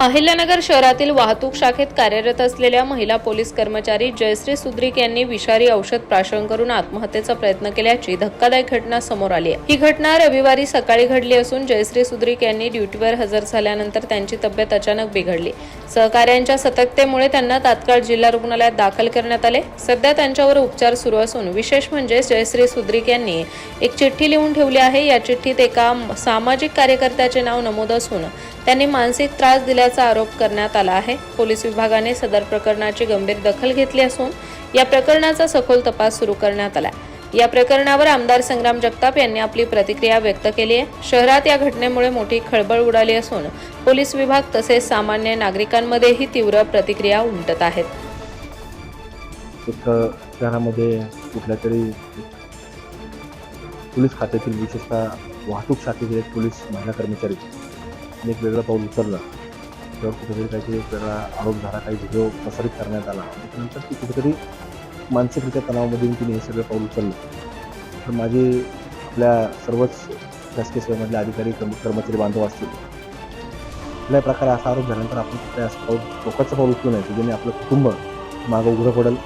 अहिल्यानगर शहरातील वाहतूक शाखेत कार्यरत असलेल्या महिला पोलीस कर्मचारी जयश्री सुद्रिक यांनी विषारी औषध प्राशन करून आत्महत्येचा प्रयत्न केल्याची धक्कादायक घटना समोर आली आहे. ही घटना रविवारी सकाळी घडली असून जयश्री सुद्रिक यांनी ड्युटीवर हजर झाल्यानंतर त्यांची तब्येत अचानक बिघडली. सहकाऱ्यांच्या सतर्कतेमुळे त्यांना तात्काळ जिल्हा रुग्णालयात दाखल करण्यात आले. सध्या त्यांच्यावर उपचार सुरू असून विशेष म्हणजे जयश्री सुद्रिक यांनी एक चिठ्ठी लिहून ठेवली आहे. या चिठ्ठीत एका सामाजिक कार्यकर्त्याचे नाव नमूद असून त्यांनी मानसिक त्रास दिल्याचा आरोप करण्यात आला आहे. पोलीस विभागाने सदर प्रकरणाची गंभीर दखल घेतली असून या प्रकरणाचा सखोल तपास सुरू करण्यात आला या प्रकरणावर आमदार संग्राम जगताप यांनी आपली प्रतिक्रिया व्यक्त केली आहे. शहरात या घटनेमुळे मोठी खळबळ उडाली असून पोलीस विभाग तसेच सामान्य नागरिकांमध्येही तीव्र प्रतिक्रिया उमटत आहेत. शहरामध्ये कुठल्या तरी पोलीस खात्यातील विशेषतः वाहतूक शाखेतील पोलीस महिला कर्मचारी एक वेगळं पाऊल उचललं. तर कुठेतरी काहीतरी एक वेगळा आरोप झाला काही व्हिडिओ प्रसारित करण्यात आला. त्याच्यानंतर ती कुठेतरी मानसिकरित्या तणावामध्ये तिने हे सगळं पाऊल उचललं. तर माझे आपल्या सर्वच शासकीय सेवेमधले अधिकारी कर्मचारी बांधव असतील. कुठल्याही प्रकारे असा आरोप झाल्यानंतर आपण कुठल्या असं पाऊल टोकाचं पाऊल उचलू नये ज्याने आपलं कुटुंब मागं उघडं पडेल.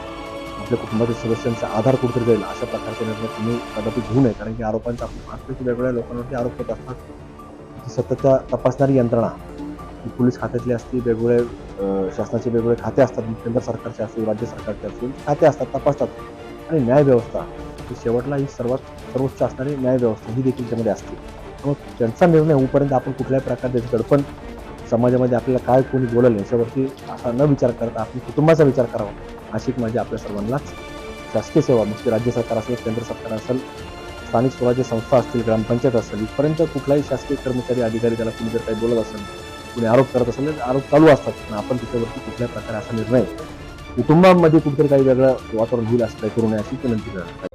आपल्या कुटुंबातील सदस्यांचा आधार कुठेतरी जाईल अशा प्रकारचे निर्णय तुम्ही कदापि घेऊ नये. कारण की आरोपांचा आपण वेगवेगळ्या लोकांवरती आरोप होत असतात. ती सततच्या तपासणारी यंत्रणा पोलीस खात्यातली असतील वेगवेगळे शासनाचे वेगवेगळे खाते असतात केंद्र सरकारचे असतील राज्य सरकारचे असतील खाते असतात तपासतात. आणि न्यायव्यवस्था ही शेवटला ही सर्वात सर्वोच्च असणारी न्यायव्यवस्था ही देखील त्यामध्ये असते. मग त्यांचा निर्णय होऊपर्यंत आपण कुठल्याही प्रकारचे दडपण समाजामध्ये आपल्याला काय कोणी बोललं याच्यावरती असा न विचार करता आपण कुटुंबाचा विचार करावा अशी माझी आपल्या सर्वांनाच शासकीय सेवा म्हणजे राज्य सरकार असेल केंद्र सरकार असेल स्थानिक स्वराज्य संस्था असतील ग्रामपंचायत असेल इथपर्यंत कुठलाही शासकीय कर्मचारी अधिकारी त्याला कुणी जर काही बोलत असेल कुणी आरोप करत असेल तर आरोप चालू असतात. पण आपण त्याच्यावरती कुठल्या प्रकारे असा निर्णय कुटुंबामध्ये कुठेतरी काही वेगळं वातावरण होईल असं काही करू नये अशी विनंती करत.